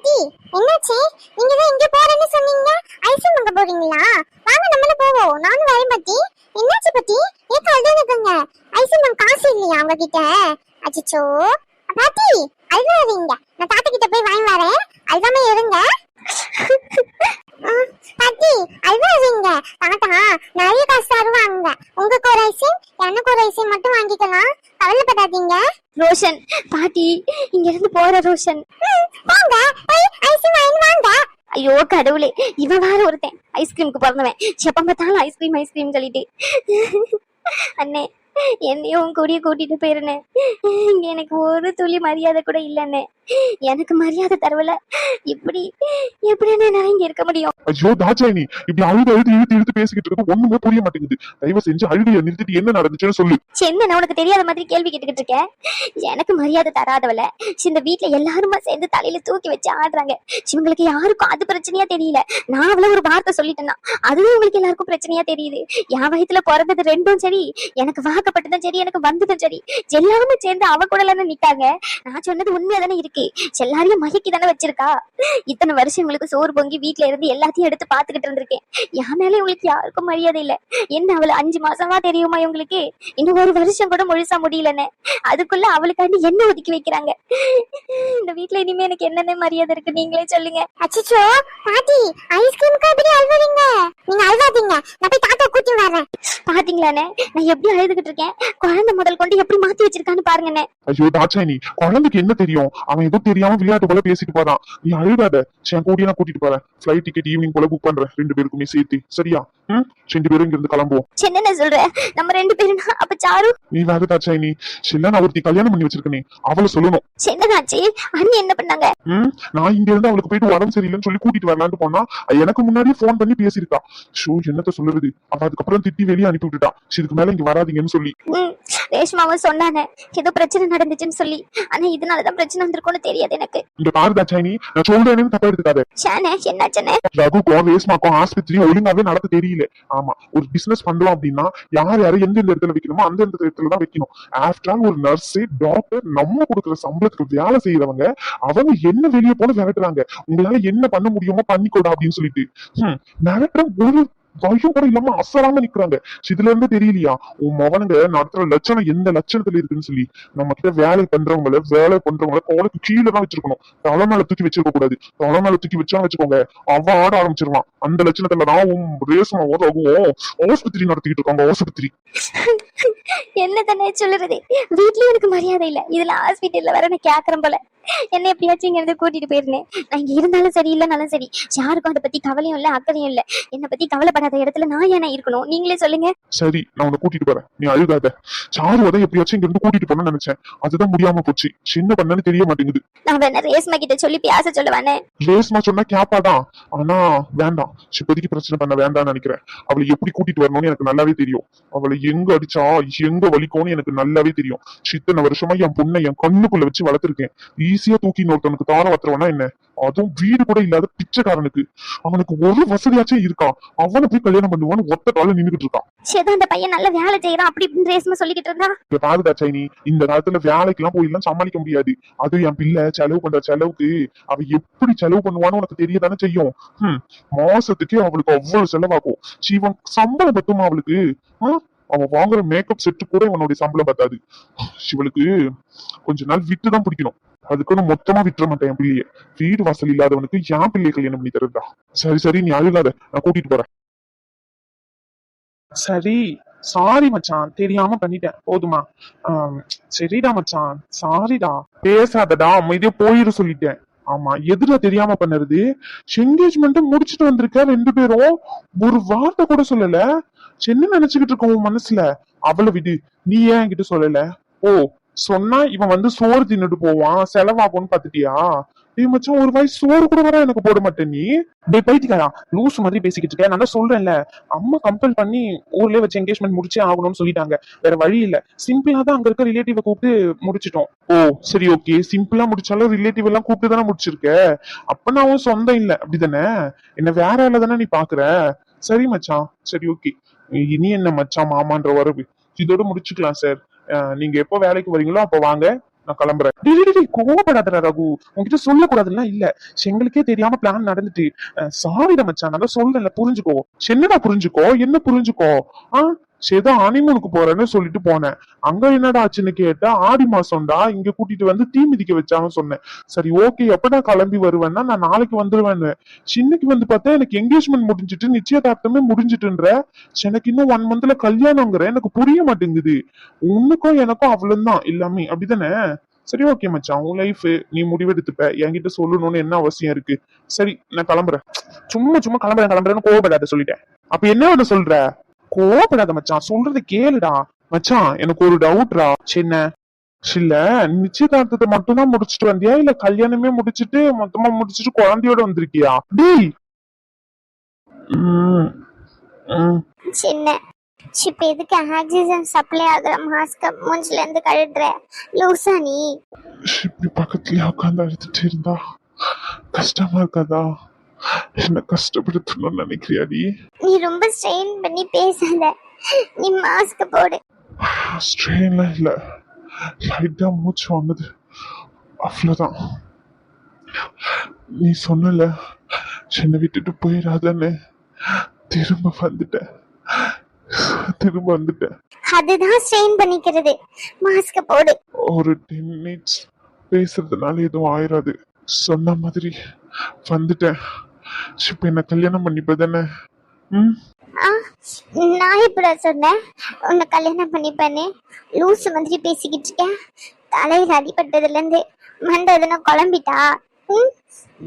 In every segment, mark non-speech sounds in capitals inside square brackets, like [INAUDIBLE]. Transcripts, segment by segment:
பாட்டி என்னாச்சு? நீங்க தான் இங்க போறேன்னு சொன்னீங்க ஐஸ்கிரீம் வாங்க போறீங்களா? வாங்க நம்மள போவோம். நானும் வரேன் பாட்டி. என்னாச்சு பாட்டி? ஏன் கழுது நிக்குங்க? ஐஸ்கிரீம் வாங்க காசு இல்லையா அவங்க கிட்ட அச்சோ பாட்டி அழுதாதீங்க. நான் தாத்தா கிட்ட போய் வாங்கி வரேன். அழுதாம இருங்க. [LAUGHS] பாட்டி அழுவாதீங்க தாத்தா நிறைய காசு தருவாங்க. உங்களுக்கு ஒரு ஐஸ்கிரீம் எனக்கு ஒரு ஐஸ்கிரீம் மட்டும் வாங்கிக்கலாம். கவலைப்படாதீங்க. ரோஷன் பாட்டி இங்க இருந்து போற ரோஷன். வாங்க. போய் ஐஸ்கிரீம் வாங்கி வாங்க. ஐயோ கடவுளே இவன் வேற ஒருத்தன். ஐஸ்கிரீமுக்கு பிறந்தவன். எப்ப பார்த்தாலும் ஐஸ்கிரீம் ஐஸ்கிரீம் சொல்லிட்டு. அண்ணே என்னையும் கூடிய கூட்டிட்டு போயிருந்தே இங்க எனக்கு ஒரு துளி மரியாதை கூட இல்லைண்ணே. எனக்கு மரியாதை தரவல இப்படி எப்படி நான் இங்க இருக்க முடியும். ஐயோ தாச்சாயினி இப்படி அழுது அழுது இழுத்து இழுத்து பேசிக்கிட்டு இருக்கு ஒண்ணுமே புரிய மாட்டேங்குது. தயவு செஞ்சு அழுகைய நிறுத்திட்டு என்ன நடந்துச்சுன்னு சொல்லு. என்ன உனக்கு தெரியாத மாதிரி கேள்வி கேட்டுக்கிட்டு இருக்க. எனக்கு மரியாதை தராதவள. இந்த வீட்ல எல்லாருமா சேர்ந்து தலையில தூக்கி வச்சு ஆடுறாங்க. இவங்களுக்கு யாருக்கும் அது பிரச்சனையா தெரியல. நான் அவள ஒரு வார்த்தை சொல்லிட்டேன்னா அதுவும் உங்களுக்கு எல்லாருக்கும் பிரச்சனையா தெரியுது. என் வயத்துல பிறந்தது ரெண்டும் சரி. எனக்கு வாக்கப்பட்டதும் சரி எனக்கு வந்ததும் சரி. எல்லாருமே சேர்ந்து அவ கூட நிக்காங்க. நான் சொன்னது உண்மையா தானே இருக்கு. எல்லாரையும் மயக்கி தானே வச்சிருக்கா? இத்தனை வருஷம் உங்களுக்கு சோறு பொங்கி வீட்ல இருந்து எல்லாத்தையும் எடுத்து பாத்துக்கிட்டு இருந்திருக்கேன். என் மேல உங்களுக்கு யாருக்கும் மரியாதை இல்ல. என்ன அவளை அஞ்சு மாசமா தெரியுமா இவங்களுக்கு? இன்னும் ஒரு வருஷம் கூட முழுசா முடியலன்னு. அதுக்குள்ள அவளுக்காண்டி என்ன ஒதுக்கி வைக்கிறாங்க? இந்த வீட்ல இனிமே எனக்கு என்னென்ன மரியாதை இருக்கு நீங்களே சொல்லுங்க. அச்சச்சோ பாட்டி ஐஸ்கிரீமுக்கு எப்படி அழுவறீங்க? நீங்க அழுவாதீங்க. நான் போய் தாத்தா கூட்டி வரேன் பாத்தீங்களாண்ணே? நான் எப்படி அழுதுகிட்டு இருக்கேன்? குழந்தை முதல் கொண்டு எப்படி மாத்தி வச்சிருக்கான்னு பாருங்கண்ணே. ஐயோ தாச்சாயினி குழந்தைக்கு என்ன தெரியும்? அவன் ஏதோ தெரியாம விளையாட்டு போல பேசிட்டு போறான். நீ அழுகாத. என் கூடிய நான் கூட்டிட்டு போறேன். ஃபிளைட் டிக்கெட் ஈவினிங் போல புக் பண்றேன். ரெண்டு பேருக்குமே சேர்த்து. சரியா? ம்? ரெண்டு பேரும் இங்க இருந்து கிளம்புவோம் என்னென்ன சொல்ற நம்ம ரெண்டு பேரும் அப்ப சாரு? நீ வேற தாச்சாயினி சின்ன நான் ஒருத்தி கல்யாணம் பண்ணி வச்சிருக்கனே. அவளை சொல்லணும். என்னதாச்சு அண்ணி என்ன பண்ணாங்க? ம்? நான் இங்க இருந்து அவளுக்கு போயிட்டு உடம்பு சரியில்லைன்னு சொல்லி கூட்டிட்டு வரலான்ட்டு போனா எனக்கு முன்னாடியே ஃபோன் பண்ணி பேசியிருக்கா. ஷோ என்னத்த சொல்லுறது? அவ அதுக்கப்புறம் திட்டி வெளியே அனுப்பி விட்டுட்டா இதுக்கு மேல இங்க வராதீங்கன்னு சொல்லி. ரேஷ்மாவும் சொன்னாங்க. ஏதோ பிரச்சனை நடந்துச்சுன்னு சொல்லி. ஆனா இதனாலதான் பிரச்சனை வந்திருக்கும்னு தெரியாது எனக்கு. இந்த பாரு தாச்சாயினி நான் சொல்றேன்னு தப்பா எடுத்துக்காத. ஷானே என்னாச்சுன்னு ரகுக்கும் ரேஸ்மாக்கும் ஆஸ்பத்திரி ஒழுங்காவே நடத்த தெரியல. ஆமா ஒரு பிசினஸ் பண்றோம் அப்படின்னா யார் யாரை எந்தெந்த இடத்துல வைக்கணுமோ அந்த எந்த இடத்துல தான் வைக்கணும். ஆஃப்டர் ஆல் ஒரு நர்ஸு டாக்டர் நம்ம கொடுக்குற சம்பளத்துக்கு வேலை செய்யறவங்க அவங்க என்ன வெளியே போன விரட்டுறாங்க? உங்களால என்ன பண்ண முடியுமோ பண்ணிக்கோடா அப்படின்னு சொல்லிட்டு. மிரட்டுற ஒரு பயம் கூட இல்லாம அசராம நிக்கிறாங்க. இதுல இருந்து தெரியலையா? உன் மவனுங்க நடத்துற லட்சணம் எந்த லட்சணத்துல இருக்குன்னு சொல்லி. நம்ம கிட்ட வேலை பண்றவங்கள வேலை பண்றவங்கள கோலுக்கு கீழே தான் வச்சிருக்கணும். தலை மேல தூக்கி வச்சிருக்க கூடாது. தலை மேல தூக்கி வச்சா வச்சுக்கோங்க அவ ஆட ஆரம்பிச்சிருவான். அந்த லட்சணத்துல தான் உன் ரேசமா ரகுவும் ஆஸ்பத்திரி நடத்திக்கிட்டு இருக்காங்க ஆஸ்பத்திரி. [LAUGHS] என்ன தானே சொல்லுறது? வீட்லயும் எனக்கு மரியாதை இல்ல. இதுல ஹாஸ்பிட்டல்ல வர நான் கேக்குறேன் போல. என்ன எப்படியாச்சும் இங்க இருந்து கூட்டிட்டு போயிருந்தேன். நான் இங்க இருந்தாலும் சரி இல்லைனாலும் சரி. யாருக்கும் அதை பத்தி கவலையும் இல்ல அக்கறையும் இல்ல. என்னை பத்தி கவலைப்படாத இடத்துல நான் ஏன்னா இருக்கணும்? நீங்களே சொல்லுங்க. சரி நான் உன்னை கூட்டிட்டு போறேன் நீ அழுகாத. சாருவதை எப்படியாச்சும் இங்க இருந்து கூட்டிட்டு போகணும்னு நினைச்சேன். அதுதான் முடியாம போச்சு. சின்ன பண்ணனு தெரிய மாட்டேங்குது. நான் வேணா ரேஸ்மா கிட்ட சொல்லி பேச சொல்லுவானே. ரேஸ்மா சொன்னா கேப்பாதான். ஆனா வேண்டாம். இப்போதைக்கு பிரச்சனை பண்ண வேண்டாம்னு நினைக்கிறேன். அவளை எப்படி கூட்டிட்டு வரணும்னு எனக்கு நல்லாவே தெரியும். அவளை எங்க அடிச்சா எங்க வலிக்கும்னு எனக்கு நல்லாவே தெரியும். இத்தனை வருஷமா என் பொண்ணை என் கண்ணுக்குள்ள வச்சு வளர்த்திருக்கேன். ஈஸியா தூக்கி இன்னொருத்தனுக்கு தார வத்துறவனா என்ன? அதுவும் வீடு கூட இல்லாத பிச்சைக்காரனுக்கு. அவனுக்கு ஒரு வசதியாச்சும் இருக்கான் அவனை போய் கல்யாணம் பண்ணுவான்னு ஒத்த கால நின்னுகிட்டு இருக்கான். சேதா அந்த பையன் நல்ல வேலை செய்யறான் அப்படி இப்படின்னு ரேஸ்மா சொல்லிக்கிட்டு இருந்தா? இந்த பாருடா சைனி இந்த காலத்துல வேலைக்கு எல்லாம் போய் எல்லாம் சமாளிக்க முடியாது. அது என் பிள்ளை செலவு பண்ற செலவுக்கு அவ எப்படி செலவு பண்ணுவான்னு உனக்கு தெரியதானே செய்யும்? மாசத்துக்கு அவளுக்கு அவ்வளவு செலவாகும். சிவன் சம்பளம் பத்துமா அவளுக்கு? ஆ? அவ வாங்குற மேக்கப் செட்டு கூட இவனுடைய சம்பளம் பத்தாது. இவளுக்கு கொஞ்ச நாள் விட்டு தான் பிடிக்கணும். அதுக்குன்னு மொத்தமா விட்டுற மாட்டேன் என் பிள்ளைய. வீடு வாசல் இல்லாதவனுக்கு என் பிள்ளைய கல்யாணம் பண்ணி தருதா? சரி சரி நீ அழுகாத. நான் கூட்டிட்டு போறேன். சரி சாரி மச்சான். தெரியாம பண்ணிட்டேன். போதுமா? சரிடா மச்சான். சாரிடா பேசாதடா. அமைதியா போயிட சொல்லிட்டேன். ஆமா எதுல தெரியாம பண்ணுறது? என்கேஜ்மெண்ட் முடிச்சிட்டு வந்திருக்க ரெண்டு பேரும். ஒரு வார்த்தை கூட சொல்லல. என்ன நினைச்சுக்கிட்டு இருக்க உன் மனசுல? அவளை விடு. நீ ஏன் என்கிட்ட சொல்லல? ஓ சொன்னா இவன் வந்து சோறு தின்னுட்டு போவான் செலவாகும்னு பாத்துட்டியா டேய் மச்சான் ஒரு வாய் சோறு கூட வர எனக்கு போட மாட்டேன் நீ. டேய் பைத்தியக்காரா லூஸ் மாதிரி பேசிக்கிட்டு இருக்க. நான் தான் சொல்றேன்ல. அம்மா கம்பல் பண்ணி ஊர்லயே வச்சு என்கேஜ்மெண்ட் முடிச்சே ஆகணும்னு சொல்லிட்டாங்க. வேற வழி இல்ல. சிம்பிளா தான் அங்க இருக்க ரிலேட்டிவ கூப்பிட்டு முடிச்சிட்டோம். ஓ சரி ஓகே சிம்பிளா முடிச்சாலும் ரிலேட்டிவ் எல்லாம் கூப்பிட்டு தானே முடிச்சிருக்க? அப்ப நான் சொந்தம் இல்ல. அப்படிதானே? என்ன வேற இல்ல தானே நீ பாக்குற? சரி மச்சான். சரி ஓகே இனி என்ன மச்சான் மாமான்ற வரவு இதோட முடிச்சுக்கலாம் சார் நீங்க எப்போ வேலைக்கு வரீங்களோ அப்ப வாங்க நான் கிளம்புறேன். டேய், டேய், ரகு. உங்ககிட்ட சொல்லக்கூடாதுன்னா இல்ல. எங்களுக்கே தெரியாம பிளான் நடந்துட்டு. சாரி மச்சான் நான் சொல்றேன்ல புரிஞ்சுக்கோ. என்னடா புரிஞ்சுக்கோ? என்ன புரிஞ்சுக்கோ? ஆஹ் சேதா ஹனிமூனுக்கு போறேன்னு சொல்லிட்டு போனேன். அங்க என்னடா ஆச்சுன்னு கேட்டா ஆடி மாசம்டா இங்க கூட்டிட்டு வந்து தீ மிதிக்க வச்சாங்கன்னு சொன்னேன். சரி ஓகே எப்படா கிளம்பி வருவேன்னா நான் நாளைக்கு வந்துருவேன்னு. சின்னக்கு வந்து பார்த்தா எனக்கு என்கேஜ்மெண்ட் முடிஞ்சிட்டு நிச்சயதார்த்தமே முடிஞ்சிட்டுன்ற எனக்கு இன்னும் ஒன் மந்த்ல கல்யாணங்கிற எனக்கு புரிய மாட்டேங்குது. உன்னுக்கும் எனக்கும் அவ்வளவுதான் எல்லாமே. அப்படிதானே? சரி ஓகே மச்சான் உன் லைஃப் நீ முடிவெடுத்துப்ப. என்கிட்ட சொல்லணும்னு என்ன அவசியம் இருக்கு? சரி நான் கிளம்புறேன். சும்மா சும்மா கிளம்புறேன் கிளம்புறேன்னு கோவப்படாத சொல்லிட்டேன். அப்ப என்ன ஒண்ணு சொல்ற? கோவப்படாத மச்சான். சொல்றது கேளுடா. மச்சான் எனக்கு ஒரு டவுட்ரா சின்ன இல்ல நிச்சயதார்த்தத்தை மட்டும் தான் முடிச்சிட்டு வந்தியா? இல்ல கல்யாணமே முடிச்சிட்டு மொத்தமா முடிச்சிட்டு குழந்தையோட வந்திருக்கியா? டேய். சின்ன இப்ப எதுக்கு ஆக்சிஜன் சப்ளை ஆகுற மாஸ்க மூஞ்சில இருந்து கழுடுற லூசா நீ. இப்படி பக்கத்துலயே உட்காந்து அழுதுட்டு இருந்தா. கஷ்டமா இருக்காதா? என்ன கஷ்டப்படுத்தணும்னு நினைக்கிறியாடி நீ? ரொம்ப ஸ்ட்ரெயின் பண்ணி பேசாத. நீ மாஸ்க் போடு. ஸ்ட்ரெயின்லாம் இல்ல. லைட்டா மூச்சு வாங்குது. அவ்வளவுதான். நீ சொன்னல என்னை விட்டுட்டு போயிடாதன்னு. திரும்ப வந்துட்டேன். திரும்ப வந்துட்டேன். அதுதான் ஸ்ட்ரெயின் பண்ணிக்கிறது. மாஸ்க் போடு. ஒரு டென் மினிட்ஸ் பேசுறதுனால எதுவும் ஆயிராது. சொன்ன மாதிரி வந்துட்டேன். இப்ப என்ன கல்யாணம் பண்ணிப்ப தானே ம் நான் இப்படா சொன்னேன்? உன்னை கல்யாணம் பண்ணிப்பேன்னு லூசு மாதிரி பேசிக்கிட்டு இருக்கேன். தலையில் அடிபட்டதுல இருந்து மண்டை எதுனா குழம்பிட்டா? ம்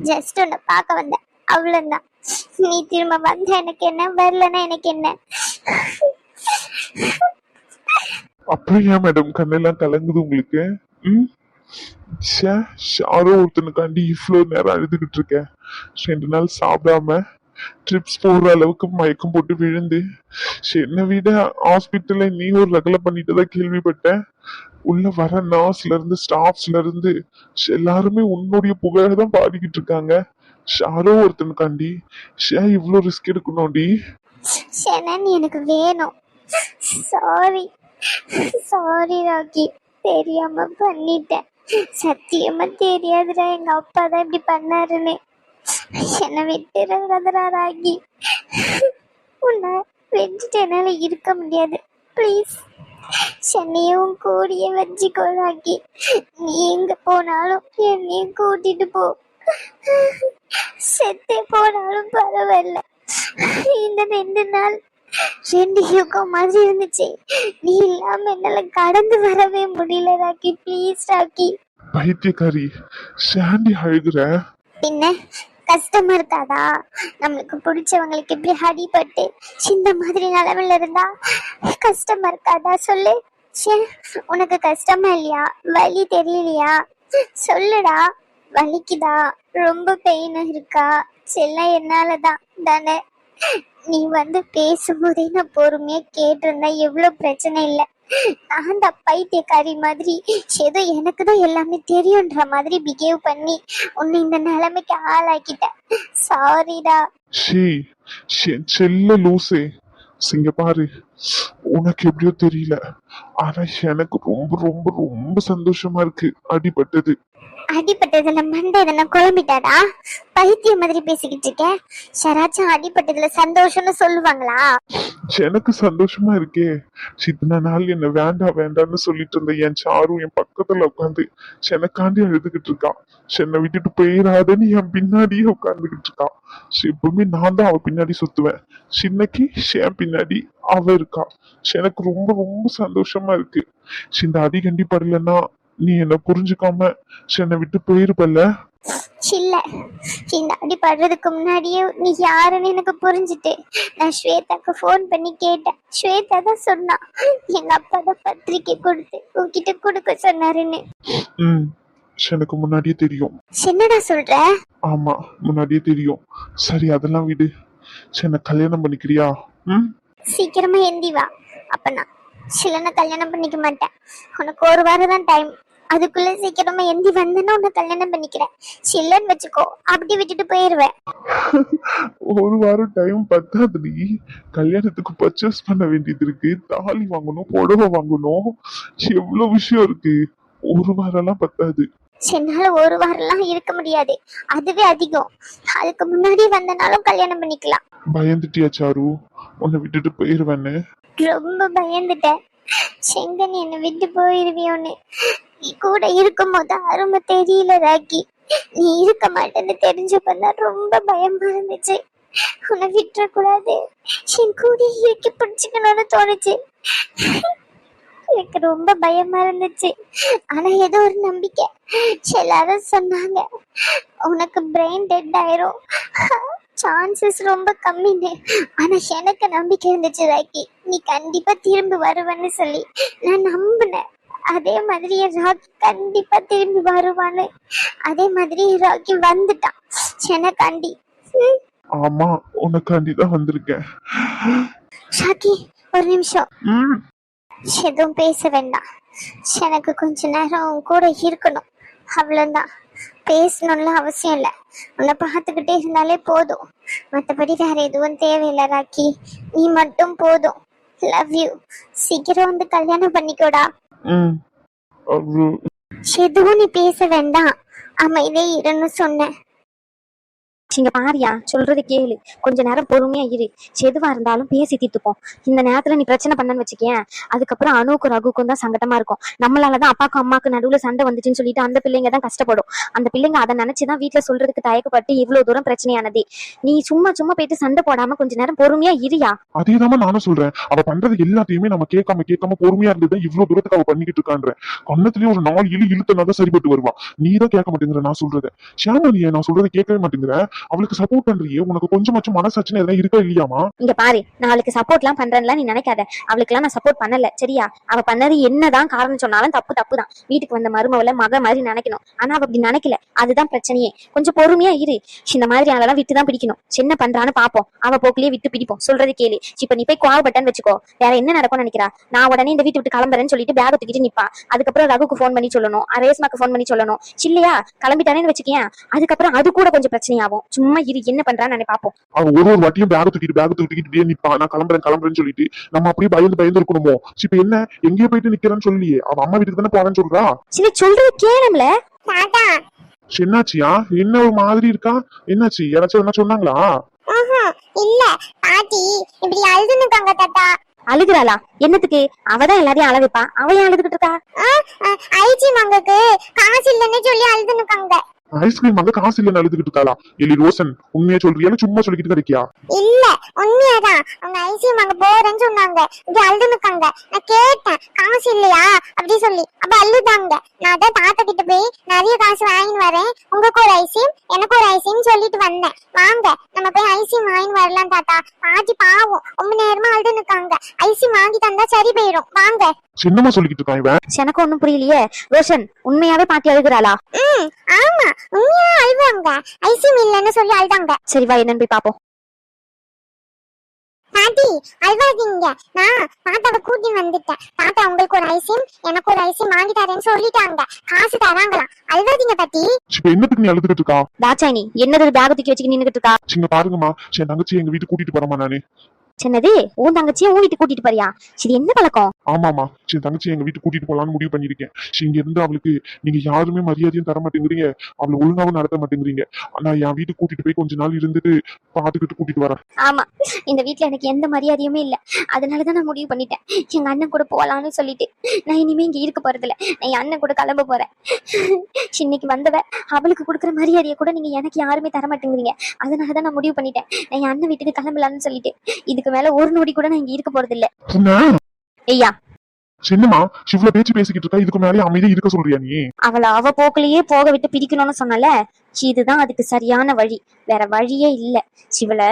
ஜஸ்ட் உன்னை பார்க்க வந்தேன். அவ்வளவுதான். நீ திரும்ப வந்த எனக்கு என்ன? வரலன்னா எனக்கு என்ன? அப்புறம் ஏன் மேடம் கண்ணெல்லாம் கலங்குது உங்களுக்கு? ம்? ச்சே யாரோ ஒருத்தனுக்காண்டி இவ்வளோ நேரம் அழுதுகிட்டு இருக்கேன் ரெண்டு நாள் சாப்பிடாம ட்ரிப்ஸ் போடுற அளவுக்கு மயக்கம் போட்டு விழுந்து என்னை விட ஹாஸ்பிட்டல்ல நீ ஒரு ரகலை பண்ணிட்டு தான் கேள்விப்பட்டேன் உள்ள வர நர்ஸ்ல இருந்து ஸ்டாஃப்ஸ்ல இருந்து எல்லாருமே உன்னுடைய புகழ தான் பாடிக்கிட்டு இருக்காங்க யாரோ ஒருத்தனுக்காண்டி ஷே இவ்வளோ ரிஸ்க் எடுக்கணும்டி ஷெனா எனக்கு வேணும் சாரி சாரி ராக்கி தெரியாம பண்ணிட்டேன் சத்தியமா தெரியாதுடா எங்க அப்பா தான் இப்படி பண்ணாருன்னு என்னை விட்டுறதுடா ராக்கி உன்னை விட்டுட்டு என்னால இருக்க முடியாது. ப்ளீஸ் சென்னையும் கூடிய வச்சுக்கோ ராக்கி நீ எங்க போனாலும் என்னையும் கூட்டிட்டு போ. செத்தே போனாலும் பரவாயில்ல. இந்த ரெண்டு நாள் ரெண்டு யுகம் மாதிரி இருந்துச்சு. நீ இல்லாம என்னால கடந்து வரவே முடியல ராக்கி ப்ளீஸ் ராக்கி பைத்தியக்காரி சாண்டி அழுகுற. பின்ன கஷ்டமா இருக்காதா? நம்மளுக்கு பிடிச்சவங்களுக்கு இப்படி அடிபட்டு இந்த மாதிரி நிலவில் இருந்தா கஷ்டமா இருக்காதா? சொல்லு. உனக்கு கஷ்டமா இல்லையா? வலி தெரியலையா? சொல்லுடா. வலிக்குதா? ரொம்ப பெயின் இருக்கா? செல்லாம் என்னாலதான்? தானே. நீ வந்து பேசும்போதே நான் பொறுமையா கேட்டிருந்தா எவ்வளவு பிரச்சனை இல்லை. நான் தான் பைத்தியக்காரி மாதிரி. ஏதோ எனக்கு தான் எல்லாமே தெரியும்ன்ற மாதிரி பிஹேவ் பண்ணி உன்னை இந்த நிலைமைக்கு ஆளாக்கிட்டேன். சாரிடா ஷீ செல்ல லூசே. சிங்க பாரு. உனக்கு எப்படியோ தெரியல. ஆனா எனக்கு ரொம்ப ரொம்ப ரொம்ப சந்தோஷமா இருக்கு. அடிபட்டது. அடிபட்டதுல மண்டை எதனா குழம்பிட்டாடா பைத்தியம் மாதிரி பேசிக்கிட்டு இருக்கேன் யாராச்சும் அடிபட்டதுல சந்தோஷம்னு சொல்லுவாங்களா? எனக்கு சந்தோஷமா இருக்கே. இத்தனை நாள் என்ன வேண்டாம் வேண்டாம்னு சொல்லிட்டு இருந்த என் சாரு என் பக்கத்துல உட்காந்து எனக்காண்டி அழுதுகிட்டு இருக்கான் என்னை விட்டுட்டு போயிடாதன்னு என் பின்னாடியே உட்கார்ந்துகிட்டு இருக்கான் எப்பவுமே நான் தான் அவ பின்னாடி சுத்துவேன். சின்னக்கு என் பின்னாடி அவ இருக்கா. எனக்கு ரொம்ப ரொம்ப சந்தோஷமா இருக்கு. இந்த அடி கண்டிப்படலைன்னா நீ என்ன புரிஞ்சுக்காம என்னை விட்டு போயிருப்பல்ல? இல்ல. இந்த அடி படுறதுக்கு முன்னாடியே நீ யாருன்னு எனக்கு புரிஞ்சுட்டு நான் ஸ்வேதாக்கு ஃபோன் பண்ணி கேட்டேன். ஸ்வேதா தான் சொன்னா எங்க அப்பா தான் பத்திரிக்கை கொடுத்து உன்கிட்ட கொடுக்க சொன்னாருன்னு. ம். எனக்கு முன்னாடியே தெரியும். என்னடா சொல்ற? ஆமா முன்னாடியே தெரியும். சரி அதெல்லாம் விடு. என்ன கல்யாணம் பண்ணிக்கிறியா? ம்? சீக்கிரமா ஏந்தி வா. அப்ப நான் சிலனை கல்யாணம் பண்ணிக்க மாட்டேன். உனக்கு ஒரு வாரம் தான் டைம் அதுக்குள்ள சீக்கிரமா எந்தி வந்தேன்னா உன்னை கல்யாணம் பண்ணிக்கிறேன். சில்லன்னு வச்சுக்கோ. அப்படி விட்டுட்டு போயிருவேன். ஒரு வாரம் டைம் பத்தாதுடி. கல்யாணத்துக்கு பர்ச்சேஸ் பண்ண வேண்டியது இருக்கு. தாலி வாங்கணும் புடவை வாங்கணும். எவ்வளவு விஷயம் இருக்கு. ஒரு வாரம்லாம் பத்தாது. என்னால ஒரு வாரம்லாம் இருக்க முடியாது. அதுவே அதிகம். அதுக்கு முன்னாடி வந்தனாலும் கல்யாணம் பண்ணிக்கலாம். பயந்துட்டியா சாரு? உன்னை விட்டுட்டு போயிருவேன்னு. ரொம்ப பயந்துட்டேன். செங்கன் என்னை விட்டு போயிருவியோன்னு. நீ கூட இருக்கும்போது அருமை தெரியல ராக்கி நீ இருக்க மாட்டேன்னு தெரிஞ்சப்பதான் ரொம்ப பயமா இருந்துச்சு. உன்னை விட்டுறக்கூடாது. என் கூட இறுக்கி பிடிச்சிக்கணும்னு தோணுச்சு. எனக்கு ரொம்ப பயமா இருந்துச்சு. ஆனா ஏதோ ஒரு நம்பிக்கை. எல்லாரும் சொன்னாங்க உனக்கு பிரெயின் டெட் ஆயிரும். சான்சஸ் ரொம்ப கம்மின்னு. ஆனா எனக்கு நம்பிக்கை இருந்துச்சு ராக்கி நீ கண்டிப்பா திரும்பி வருவன்னு சொல்லி. நான் நம்பினேன். அதே மாதிரி ராக்கி கண்டிப்பா திரும்பி வருவான்னு. அதே மாதிரி ராக்கி வந்துட்டான். எனக்காண்டி ஆமா உனக்காண்டி தான் வந்திருக்கேன். ராக்கி ஒரு நிமிஷம். எதுவும் பேச வேண்டாம். எனக்கு கொஞ்ச நேரம் கூட இருக்கணும். அவ்வளோதான் பேசணும்ல அவசியம் இல்லை. உன்னை பார்த்துக்கிட்டே இருந்தாலே போதும். மற்றபடி வேற எதுவும் தேவையில்லை ராக்கி. நீ மட்டும் போதும். லவ் யூ சீக்கிரம் வந்து கல்யாணம் பண்ணிக்கோடா. எதுவும் நீ பேச வேண்டாம். அமைதியே இருன்னு சொன்னேன். இங்க பாரியா சொல்றது கேளு. கொஞ்ச நேரம் பொறுமையா இரு. எதுவா இருந்தாலும் பேசி தீர்த்துப்போம். இந்த நேரத்துல நீ பிரச்சனை பண்ணன்னு வச்சுக்கேன் அதுக்கப்புறம் அணுக்கும் ரகுக்கும் தான் சங்கடமா இருக்கும். நம்மளாலதான் அப்பாக்கும் அம்மாக்கு நடுவுல சண்டை வந்துச்சுன்னு சொல்லிட்டு அந்த பிள்ளைங்க தான் கஷ்டப்படும். அந்த பிள்ளைங்க அதை நினைச்சுதான் வீட்டுல சொல்றதுக்கு தயக்கப்பட்டு இவ்வளவு தூரம் பிரச்சனையானது. நீ சும்மா சும்மா போயிட்டு சண்டை போடாம கொஞ்ச நேரம் பொறுமையா இருயா. அதேதாம்மா நானும் சொல்றேன். அவ பண்றது எல்லாத்தையுமே நம்ம கேட்காம கேட்காம பொறுமையா இருந்தது இவ்வளவு தூரத்துக்கு அவ பண்ணிக்கிட்டு இருக்கான்ற. கண்ணத்திலேயே ஒரு நாலு இழு இழுத்தனா சரிப்பட்டு வருவா. நீ தான் கேட்க மாட்டேங்கிற நான் சொல்றத. ஷியாமணியே நான் சொல்றதை கேட்கவே மாட்டேங்கிற. அவளுக்கு சப்போர்ட் பண்றியே? உனக்கு கொஞ்சமாச்சும் மனசாச்சுன்னு எதனா இருக்கா இல்லையாமா இங்க பாரு நான் அவளுக்கு சப்போர்ட்லாம் பண்றேன்லாம் நீ நினைக்காத. அவளுக்குலாம் நான் சப்போர்ட் பண்ணல. சரியா? அவ பண்ணது என்னதான் காரணம் சொன்னாலும் தப்பு தப்பு தான். வீட்டுக்கு வந்த மருமவள மக மாதிரி நினைக்கணும். ஆனா அவ அப்படி நினைக்கல. அதுதான் பிரச்சனையே. கொஞ்சம் பொறுமையா இரு. இந்த மாதிரி அதெல்லாம் விட்டு தான் பிடிக்கணும் என்ன பண்றான்னு பாப்போம். அவ போக்குலயே விட்டு பிடிப்போம். சொல்றது கேளு. இப்ப நீ போய் கோவப்பட்டேன்னு வச்சுக்கோ. வேற என்ன நடக்கும்னு நினைக்கிறா? நான் உடனே இந்த வீட்டு விட்டு கிளம்புறேன்னு சொல்லிட்டு பேக தூக்கிட்டு நிப்பா. அதுக்கப்புறம் ரகுக்கு ஃபோன் பண்ணி சொல்லணும். ரேஸ்மாக்கு ஃபோன் பண்ணி சொல்லணும். இல்லையா கிளம்பிட்டானேன்னு வச்சுக்கேன் அதுக்கப்புறம் அது கூட கொஞ்சம் பிரச்சனையாகும். சும்மா இரு என்ன பண்றான்னு பாப்போம் அவ ஒரு ஒரு வாட்டியும் பேக தூக்கிட்டு பேக தூக்கிட்டு இப்படியே நிப்பா நான் கிளம்புறேன் கிளம்புறேன்னு சொல்லிட்டு நம்ம அப்படியே பயந்து பயந்து இருக்கணுமோ? இப்ப என்ன? எங்கேயோ போயிட்டு நிக்கிறேன்னு சொல்லியே. அவ அம்மா வீட்டுக்கு தானே போறேன்னு சொல்றா? சரி சொல்றது கேளும்ல. தாத்தா. என்னாச்சியா? என்ன ஒரு மாதிரி இருக்கா? என்னாச்சு? யாராச்சும் என்ன சொன்னாங்களா? ஆஹா இல்ல. பாட்டி இப்படி அழுதுனுக்காங்க தாத்தா. அழுகுறாளா? என்னத்துக்கு? அவதான் எல்லாரையும் அழ வைப்பா அவ ஏன் அழுதுகிட்டு இருக்கா? ஐச்சி மங்களுக்கு காசு இல்லைன்னு சொல்லி அழுதுனுக்காங்க ஐஸ்கிரீம் வாங்க காசு இல்லைன்னு அழுதுகிட்டு இருக்காளா? எலி ரோசன் உண்மையா சொல்றியா சும்மா சொல்லிக்கிட்டு இருக்கியா இல்ல உண்மையாதான். அவங்க ஐஸ்கிரீம் வாங்க போறேன்னு சொன்னாங்க. இது அழுதுனுக்காங்க. நான் கேட்டேன் காசு இல்லையா? அப்படி சொல்லி. அப்ப அழுதாங்க. நான் அதான் தாத்தா கிட்ட போய் நிறைய காசு வாங்கின்னு வரேன். உங்களுக்கு ஒரு ஐஸ்கிரீம் எனக்கு ஒரு ஐஸ்கிரீம் சொல்லிட்டு வந்தேன். வாங்க நம்ம போய் ஐஸ்கிரீம் வாங்கின்னு வரலாம் தாத்தா. பாட்டி பாவம். ரொம்ப நேரமா அழுதுனுக்காங்க. ஐஸ்கிரீம் வாங்கி தந்தா சரி போயிடும் வாங்க. சின்னமா சொல்லிக்கிட்டு இருக்கான் இவன். எனக்கு ஒண்ணும் புரியலையே. ரோஷன் உண்மையாவே பாட்டி அழுகுறாளா? ம் ஆமா. உண்மையா அழுவாங்க. ஐசிஎம் இல்லைன்னு சொல்லி அழுதாங்க. சரி வா என்னன்னு போய் பாப்போம். பாட்டி அழுவாதீங்க. நான் தாத்தாவை கூட்டி வந்துட்டேன். தாத்தா உங்களுக்கு ஒரு ஐசியம் எனக்கு ஒரு ஐசியம் வாங்கி தரேன்னு சொல்லிட்டாங்க. காசு தராங்களாம். அழுவாதீங்க பாட்டி. இப்ப என்னத்துக்கு நீ அழுதுகிட்டு இருக்கா? தாச்சாயினி என்னது பேக தூக்கி வச்சுக்கிட்டு நின்னுகிட்டு இருக்கா? சின்ன பாருங்கம்மா. என் தங்கச்சி எங்க வீட்டுக்கு கூட்டிட்டு போறமா நானு. சின்னது உன் தங்கச்சியை உன் வீட்டுக்கு கூட்டிட்டு போறியா? சரி என்ன பழக்கம்? ஆமாமா என் தங்கச்சி எங்க வீட்டுக்கு கூட்டிட்டு போலான்னு முடிவு பண்ணிருக்கேன் சரி, இங்க இருந்து அவளுக்கு நீங்க யாருமே மரியாதையும் தர மாட்டேங்கிறீங்க. அவளை ஒழுங்காவும் நடத்த மாட்டேங்கிறீங்க. நான் என் வீட்டுக்கு கூட்டிட்டு போய் கொஞ்ச நாள் இருந்துட்டு பாத்துக்கிட்டு கூட்டிட்டு வரேன். ஆமா. இந்த வீட்ல எனக்கு எந்த மரியாதையுமே இல்ல. அதனாலதான் நான் முடிவு பண்ணிட்டேன். எங்க அண்ணன் கூட போலான்னு சொல்லிட்டு. நான் இனிமே இங்க இருக்க போறதில்ல. நான் என் அண்ணன் கூட கிளம்ப போறேன். இன்னைக்கு வந்தவ அவளுக்கு கொடுக்குற மரியாதையை கூட நீங்க எனக்கு யாருமே தர மாட்டேங்கிறீங்க. அதனாலதான் நான் முடிவு பண்ணிட்டேன். நான் என் அண்ணன் வீட்டுக்கு கிளம்பலான்னு சொல்லிட்டு. இதுக்கு மேல ஒரு நொடி கூட நான் இங்க இருக்க போறதில்ல. புண்ணா? ஐயா சின்னமா இவ்வளவு பேச்சு பேசிக்கிட்டு இருக்கா? இதுக்கு மேலே அமைதியா இருக்க சொல்றியா நீ? அவளை அவ போக்குலயே போக விட்டு பிரிக்கணும்னு சொன்னல. இதுதான் அதுக்கு சரியான வழி. வேற வழியே இல்ல. இவளை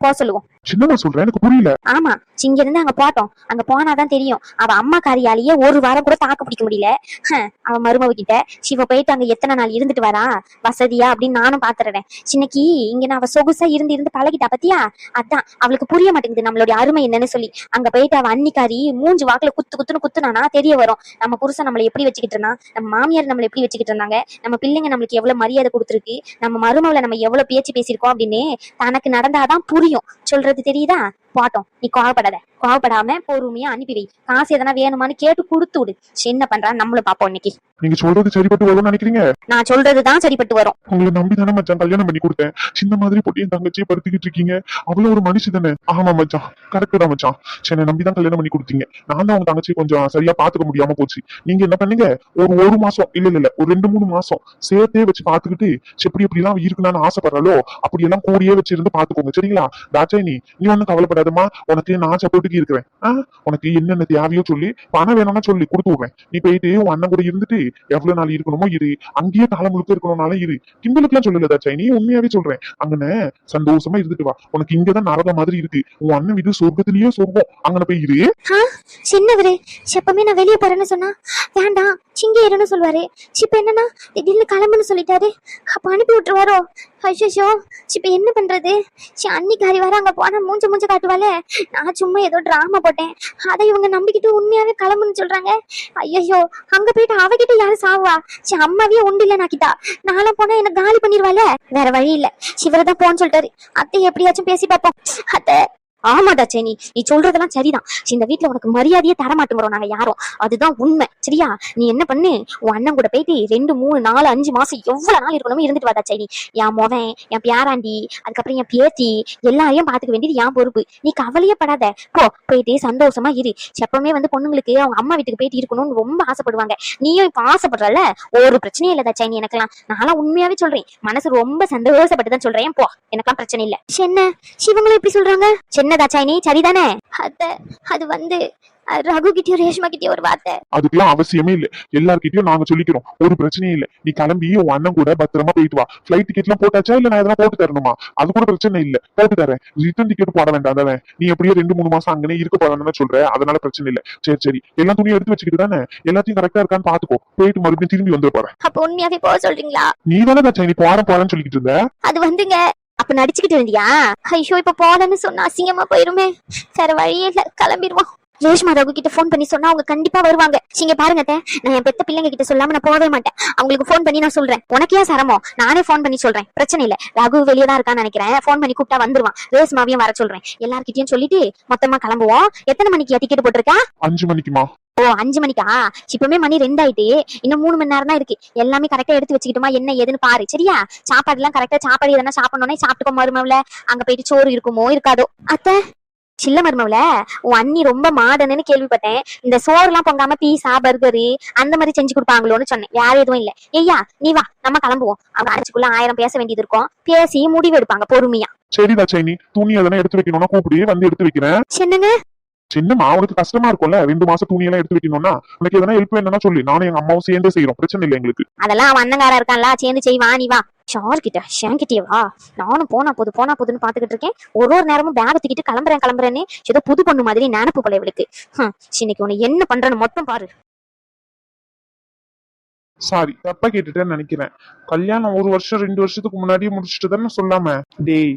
போ சொல்லுவோம். சின்னமா சொல்ற எனக்கு புரியல. ஆமா இங்க இருந்து அங்க போட்டோம் அங்க போனாதான் தெரியும். அவ அம்மா காரியாலேயே ஒரு வாரம் கூட தாக்கு பிடிக்க முடியல. ஹம், அவ மருமவ கிட்ட சிவ போயிட்டு அங்க எத்தனை நாள் இருந்துட்டு வரா? வசதியா? அப்படின்னு நானும் பாத்துறேன். சின்னக்கி இங்க நான் அவ சொகுசா இருந்து இருந்து பழகிட்டா பத்தியா? அதான் அவளுக்கு புரிய மாட்டேங்குது நம்மளுடைய அருமை என்னன்னு சொல்லி. அங்க போயிட்டு அவ அன்னிக்காரி மூஞ்சு வாக்குல குத்து குத்துன்னு குத்துனானா தெரிய வரும். நம்ம புருஷன் நம்மளை எப்படி வச்சுக்கிட்டு இருந்தான்? நம்ம மாமியார் நம்மளை எப்படி வச்சுக்கிட்டு இருந்தாங்க? நம்ம பிள்ளைங்க நம்மளுக்கு எவ்வளவு மரியாதை கொடுத்துருக்கு? நம்ம மருமவளை நம்ம எவ்வளவு பேச்சு பேசியிருக்கோம் அப்படின்னு தனக்கு நடந்தாதான் புரியும். சொல்றது தெரியுதா? போட்டோம். நீ கோவப்படாத. கோவப்படாம பொறுமையா அனுப்பி வை. காசு எதனா வேணுமான்னு கேட்டு கொடுத்து விடு. என்ன பண்றான்னு நம்மளும் பாப்போம் இன்னைக்கு. நீங்க சொல்றது சரிப்பட்டு வரும்னு நினைக்கிறீங்க? நான் சொல்றதுதான் சரிப்பட்டு வரும். உங்களை நம்பி தானே மச்சான் கல்யாணம் பண்ணி கொடுத்தேன். சின்ன மாதிரி போட்டு என் தங்கச்சியை படுத்திக்கிட்டு இருக்கீங்க. அவ்வளவு ஒரு மனுஷி தானே. ஆமா மச்சான். கரெக்ட் தான் மச்சான். சரி நம்பி தான் கல்யாணம் பண்ணி கொடுத்தீங்க. நான் தான் உங்க தங்கச்சியை கொஞ்சம் சரியா பாத்துக்க முடியாம போச்சு. நீங்க என்ன பண்ணீங்க? ஒரு ஒரு மாசம். இல்ல இல்ல ஒரு ரெண்டு மூணு மாசம். சேர்த்தே வச்சு பாத்துக்கிட்டு எப்படி எப்படி எல்லாம் இருக்கணும்னு ஆசைப்படுறாளோ அப்படி எல்லாம் கூடியே வச்சு இருந்து பாத்துக்கோங்க சரிங்களா? தாட்சாயினி நீ ஒண்ணும் கவலைப்படாதம்மா உனக்கு நான் சப்போர்ட்டுக்கு இருக்கிறேன். உனக்கு என்னென்ன தேவையோ சொல்லி பணம் வேணும்னா சொல்லி கொடுத்து விடுறேன் நீ போயிட்டு உன் அண்ணன் கூட இருந்துட்டு எவ்வளவு நாள் இருக்கணுமோ இரு. அங்கேயே காலம் முழுக்க இருக்கணும்னாலும் இரு. கிண்டலுக்குலாம் சொல்லல தாட்சாயினி உண்மையாவே சொல்றேன். அங்கன சந்தோஷமா இருந்துட்டு வா. உனக்கு இங்கதான் நரக மாதிரி இருக்கு. உன் அண்ணன் வீடு சொர்க்கத்திலேயே சொர்க்கம். அங்கன போய் இரு. சின்னவரே எப்பவுமே நான் வெளியே போறேன்னு சொன்னா வேண்டாம் சிங்க ஏறணும்னு சொல்லுவாரு இப்ப என்னன்னா திடீர்னு கிளம்புன்னு சொல்லிட்டாரு. அப்ப அனுப்பி விட்டுருவாரோ? ஐயோ இப்ப என்ன பண்றது? சி அன்னிக்காரி வர அங்க போனா மூஞ்ச மூஞ்ச காட்டுவாளே? நான் சும்மா ஏதோ டிராமா போட்டேன். அதை இவங்க நம்பிக்கிட்டு உண்மையாவே கிளம்புன்னு சொல்றாங்க. ஐயோ அங்க போயிட்டு அவகிட்ட யாரும் சாவா? சி அம்மாவே உண்டு இல்ல நாக்கிட்டா. நானும் போனா என்ன காலி பண்ணிடுவாள வேற வழி இல்ல. சிவரதான் போன்னு சொல்லிட்டாரு. அத்தை எப்படியாச்சும் பேசி பார்ப்போம். அத்தை ஆமாடா சேனி நீ சொல்றதெல்லாம் சரிதான். இந்த வீட்ல உனக்கு மரியாதையே தர நாங்க யாரும். அதுதான் உண்மை. சரியா? நீ என்ன பண்ணு? உன் அண்ணன் கூட போயிட்டு ரெண்டு மூணு நாலு அஞ்சு மாசம் எவ்வளவு நாள் இருக்கணுமோ இருந்துட்டு வாடா சேனி என் மொவன் என் பியாராண்டி அதுக்கப்புறம் என் பேத்தி எல்லாரையும் பாத்துக்க வேண்டியது என் பொறுப்பு. நீ கவலையே படாத. போ போயிட்டு சந்தோஷமா இரு. எப்பவுமே வந்து பொண்ணுங்களுக்கு அவங்க அம்மா வீட்டுக்கு போயிட்டு இருக்கணும்னு ரொம்ப ஆசைப்படுவாங்க. நீயும் இப்ப ஆசைப்படுறல ஒரு பிரச்சனையும் இல்லதா சேனி எனக்கெல்லாம். நான்லாம் உண்மையாவே சொல்றேன். மனசு ரொம்ப சந்தோஷப்பட்டு தான் சொல்றேன். போ எனக்கெல்லாம் பிரச்சனை இல்ல. என்ன? சிவங்களும் எப்படி சொல்றாங்க? சின்னதா சாயினி சரிதானே? அத்த அது வந்து ரகு கிட்டயும் ரேஷ்மா கிட்டயும் ஒரு வார்த்தை. அதுக்கெல்லாம் அவசியமே இல்ல. எல்லார்கிட்டயும் நாங்க சொல்லிக்கிறோம். ஒரு பிரச்சனையும் இல்ல. நீ கிளம்பி உன் அண்ணன் கூட பத்திரமா போயிட்டு வா. ஃபிளைட் டிக்கெட் எல்லாம் போட்டாச்சா இல்ல நான் எதனா போட்டு தரணுமா? அது கூட பிரச்சனை இல்ல. போட்டு தரேன். ரிட்டர்ன் டிக்கெட் போட வேண்டாம் தானே நீ எப்படியோ ரெண்டு மூணு மாசம் அங்கனே இருக்க போறான்னு சொல்ற. அதனால பிரச்சனை இல்ல. சரி சரி. எல்லா துணியும் எடுத்து வச்சுக்கிட்டு தானே? எல்லாத்தையும் கரெக்டா இருக்கான்னு பாத்துக்கோ. போயிட்டு மறுபடியும் திரும்பி வந்து போறேன். அப்ப உண்மையாவே போக சொல்றீங்களா? நீ தானே தச்சா நீ போறேன் போறேன்னு சொல்லிக்கிட்டு இருந்த? அது வந்துங்க அப்ப நடிச்சுக்கிட்டு இருந்தியா? ஐயோ இப்ப போலன்னு சொன்னா அசிங்கமா போயிருமே. வேற வழியே இல்ல கிளம்பிடுவோம். ரேஷ்மா ரகு கிட்ட ஃபோன் பண்ணி சொன்னா அவங்க கண்டிப்பா வருவாங்க. நீங்க பாருங்க நான் என் பெத்த பிள்ளைங்க கிட்ட சொல்லாம நான் போகவே மாட்டேன். அவங்களுக்கு ஃபோன் பண்ணி நான் சொல்றேன். உனக்கு ஏன் சிரமம்? நானே ஃபோன் பண்ணி சொல்றேன். பிரச்சனை இல்ல. ரகு வெளியே தான் இருக்கான்னு நினைக்கிறேன். ஃபோன் பண்ணி கூப்பிட்டா வந்துருவான். ரேஷ்மாவையும் வர சொல்றேன். எல்லார்கிட்டயும் சொல்லிட்டு மொத்தமா கிளம்புவோம். எத்தனை மணிக்கு டிக்கெட் போட்டிருக்கா? அஞ்சு மணிக்குமா? ஓ அஞ்சு மணிக்கா? இப்பவுமே மணி ரெண்டாயிட்டு. இன்னும் மூணு மணி நேரம் தான் இருக்கு. எல்லாமே கரெக்டா எடுத்து வச்சுக்கிட்டுமா என்ன ஏதுன்னு பாரு. சரியா? சாப்பாடு எல்லாம் கரெக்டா சாப்பாடு எதனா சாப்பிடணும்னே சாப்பிட்டுக்கோ மருமவுல அங்க போயிட்டு சோறு இருக்குமோ இருக்காதோ? அத்தை சில்ல மருமவுல உன் அண்ணி ரொம்ப மாடன்னு கேள்விப்பட்டேன். இந்த சோறு எல்லாம் பொங்காம பீஸா பர்கரு அந்த மாதிரி செஞ்சு கொடுப்பாங்களோன்னு சொன்னேன். யாரும் எதுவும் இல்ல. ஐயா நீ வா நம்ம கிளம்புவோம். அவங்க அரைச்சுக்குள்ள ஆயிரம் பேச வேண்டியது இருக்கும். பேசி முடிவு எடுப்பாங்க பொறுமையா. சரிடா சைனி. துணி எதனா எடுத்து வைக்கணும்னா கூப்பிடு வந்து எடுத்து வைக்கிறேன். சின்னங்க சின்னம்மா உனக்கு கஷ்டமா இருக்கும்ல? ரெண்டு மாசம் துணி எல்லாம் எடுத்து வைக்கணும்னா உனக்கு எதனா ஹெல்ப் வேணும்னா சொல்லி. நானும் எங்க அம்மாவும் சேர்ந்தே செய்யறோம் பிரச்சனை இல்லை எங்களுக்கு. அதெல்லாம் அவன் அண்ணங்காரா இருக்கான்ல சேர்ந்து செய்வா நீ வா. ஷார் கிட்ட ஷேன் கிட்டே வா. நானும் போனா போது போனா போதுன்னு பாத்துக்கிட்டு இருக்கேன். ஒரு ஒரு நேரமும் பேக் தூக்கிட்டு கிளம்புறேன் கிளம்புறேன்னு ஏதோ புது பொண்ணு மாதிரி நினப்பு போல இவளுக்கு. இன்னைக்கு உன்னை என்ன பண்றேன்னு மொத்தம் பாரு. சாரி தப்பா கேட்டுட்டேன்னு நினைக்கிறேன். கல்யாணம் ஒரு வருஷம் ரெண்டு வருஷத்துக்கு முன்னாடியே முடிச்சுட்டு தானே சொல்லாம? டேய்.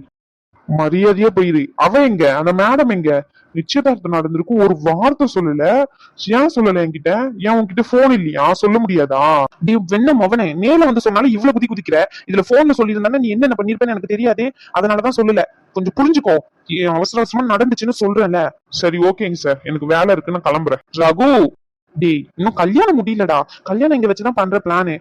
மரியாதையா போயிரு. அவ எங்க? அந்த மேடம் எங்க? நிச்சயதார்த்தம் நடந்திருக்கும். ஒரு வார்த்தை சொல்லல. ஏன் சொல்லல என்கிட்ட? ஏன் உன்கிட்ட போன் இல்லையா? சொல்ல முடியாதா? நீ வெண்ண மவனே நேர்ல வந்து சொன்னாலும் இவ்வளவு குதி குதிக்கிற? இதுல போன்ல சொல்லியிருந்தானே? நீ என்னென்ன பண்ணிருப்பேன்னு எனக்கு தெரியாது. அதனாலதான் சொல்லல. கொஞ்சம் புரிஞ்சுக்கோ. ஏன் அவசர அவசரமா நடந்துச்சுன்னு சொல்றேன்ல. சரி ஓகேங்க சார் எனக்கு வேலை இருக்குன்னு கிளம்புறேன். ரகு! டேய் இன்னும் கல்யாணம் முடியலடா. கல்யாணம் இங்க வச்சுதான் பண்ற பிளானு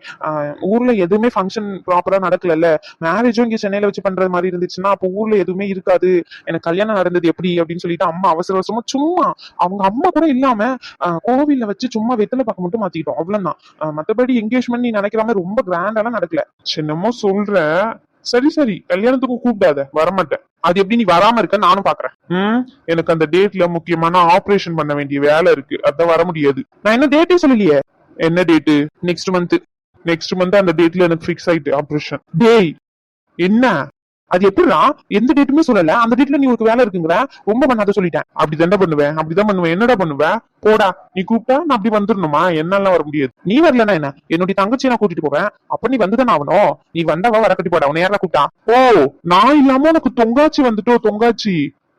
ஊர்ல எதுவுமே ஃபங்க்ஷன் ப்ராப்பரா நடக்கலல்ல. மேரேஜும் இங்க சென்னையில வச்சு பண்ற மாதிரி இருந்துச்சுன்னா அப்போ ஊர்ல எதுவுமே இருக்காது. எனக்கு கல்யாணம் நடந்தது எப்படி அப்படின்னு சொல்லிட்டு அம்மா அவசர அவசரமா சும்மா அவங்க அம்மா கூட இல்லாம ஆஹ் கோவில்ல வச்சு சும்மா வெத்தலை பார்க்க மட்டும் மாத்திக்கிட்டோம். அவ்வளவுதான். மத்தபடி என்கேஜ்மெண்ட் நீ நினைக்கிற மாதிரி ரொம்ப கிராண்டாலாம் நடக்கல. என்னமோ சொல்ற. சரி சரி. கல்யாணத்துக்கு கூப்பிடாத. வரமாட்டேன். அது எப்படி நீ வராம இருக்க? நானும் பாக்குறேன். ம்? எனக்கு அந்த டேட்ல முக்கியமான ஆபரேஷன் பண்ண வேண்டிய வேலை இருக்கு. அதான் வர முடியாது. நான் என்ன டேட்டே சொல்லலையே? என்ன date next month next month அந்த டேட்ல எனக்கு ஃபிக்ஸ் ஆயிட்டு ஆபரேஷன் டேய் என்ன? அது எப்படின்னா எந்த டேட்டுமே சொல்லல. அந்த டேட்ல நீ ஒரு வேலை இருக்குங்கிற ரொம்ப பண்ணாத சொல்லிட்டேன். அப்படி பண்ணுவேன் அப்படிதான் பண்ணுவேன். என்னடா பண்ணுவேன் போடா. நீ கூப்பிட்டா நான் அப்படி வந்துடணுமா என்னால வர முடியாது. நீ வரலன்னா என்ன? என்னுடைய தங்கச்சி நான் கூட்டிட்டு போவேன். அப்ப நீ வந்துதான் ஆகணும். நீ வந்தவா வர கட்டி போடா. உன்னை யாரா கூப்பிட்டா? ஓ நான் இல்லாம உனக்கு தொங்காச்சி வந்துட்டோ தொங்காச்சி?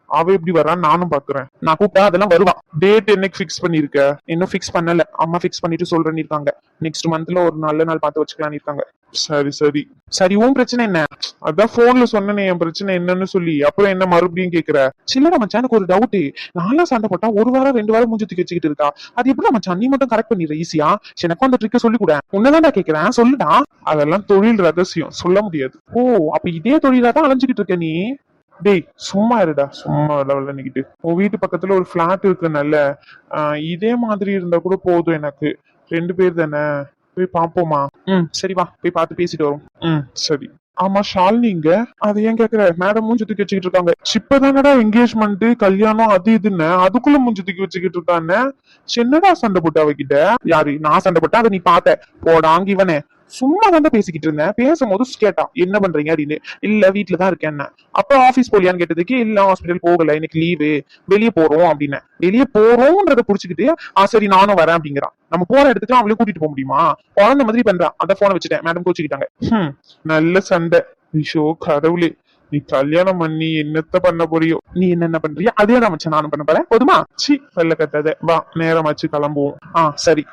அவ எப்படி வரான்னு நானும் பாக்குறேன். நான் கூப்பிட்டா அதெல்லாம் வருவா. டேட் என்னைக்கு ஃபிக்ஸ் பண்ணிருக்க? இன்னும் ஃபிக்ஸ் பண்ணல. அம்மா ஃபிக்ஸ் பண்ணிட்டு சொல்றேன்னு இருக்காங்க. நெக்ஸ்ட் மந்த்ல ஒரு நல்ல நாள் பார்த்து வச்சுக்கலாம்னு இருக்காங்க. சரி சரி. சரி உன் பிரச்சனை என்ன? அதான் போன்ல சொன்னனே என் பிரச்சனை என்னன்னு சொல்லி. அப்புறம் என்ன மறுபடியும் கேக்குற? சில்லடா மச்சான் எனக்கு ஒரு டவுட் நானும் சண்டை போட்டா ஒரு வாரம் ரெண்டு வாரம் மூஞ்சி தூக்கி வச்சுக்கிட்டு இருக்கா? அது எப்படி மச்சான்? நீ மட்டும் கரெக்ட் பண்ணிடுற ஈஸியா எனக்கும் அந்த ட்ரிக்க சொல்லி கூட. உன்னதான்டா கேக்குறேன். சொல்லுடா. அதெல்லாம் தொழில் ரகசியம். சொல்ல முடியாது. ஓ அப்ப இதே தொழிலா தான் அலைஞ்சுக்கிட்டு இருக்க நீ? டேய் சும்மா இருடா சும்மா விளையாடிக்கிட்டு உன் வீட்டு பக்கத்துல ஒரு ஃப்ளாட் இருக்கு நல்ல இதே மாதிரி இருந்தா கூட போதும் எனக்கு. ரெண்டு பேர் தானே. போய் பாப்போமா? ம் சரி வா போய் பார்த்து பேசிட்டு வரும் ம் சரி. ஆமா ஷாலினிங்க அதை ஏன் கேக்குற? மேடம் மூஞ்சி தூக்கி வச்சுக்கிட்டு இருக்காங்க. இப்பதானடா என்கேஜ்மெண்ட் கல்யாணம் அது இதுன்னு. அதுக்குள்ள மூஞ்சி தூக்கி வச்சுக்கிட்டு இருக்கான்னு சின்னடா சண்டை போட்டு அவகிட்ட? யாரு? நான் சண்டை போட்டா அதை நீ பாத்த போடாங்க இவனே. சும்மா தான் பேசிக்கிட்டு இருந்தேன். பேசும்போது கேட்டான் என்ன பண்றீங்க? அப்படின்னு. இல்ல வீட்டுல தான் இருக்கேன் அப்புறம் ஆபீஸ் போலியான்னு கேட்டதுக்கு இல்ல ஹாஸ்பிட்டல் போகல இன்னைக்கு லீவு வெளியே போறோம் அப்படின்னு. வெளியே போறோம்ன்றத புடிச்சுக்கிட்டு ஆ சரி நானும் வரேன் அப்படிங்கிறான். நம்ம போற இடத்துக்கு அவளையும் கூட்டிட்டு போக முடியுமா? குழந்தை மாதிரி பண்றான். அந்த போனை வச்சுட்டேன். மேடம் கோச்சுக்கிட்டாங்க. நல்ல சண்டை. ஐயோ கடவுளே. நீ கல்யாணம் பண்ணி என்னத்த பண்ண போறியோ? நீ என்னென்ன பண்றியா? அதே தான் மச்சான் நானும் பண்ண போறேன். போதுமா? சி வெள்ள கத்தாத. வா நேரமாச்சு கிளம்புவோம். ஆ சரி.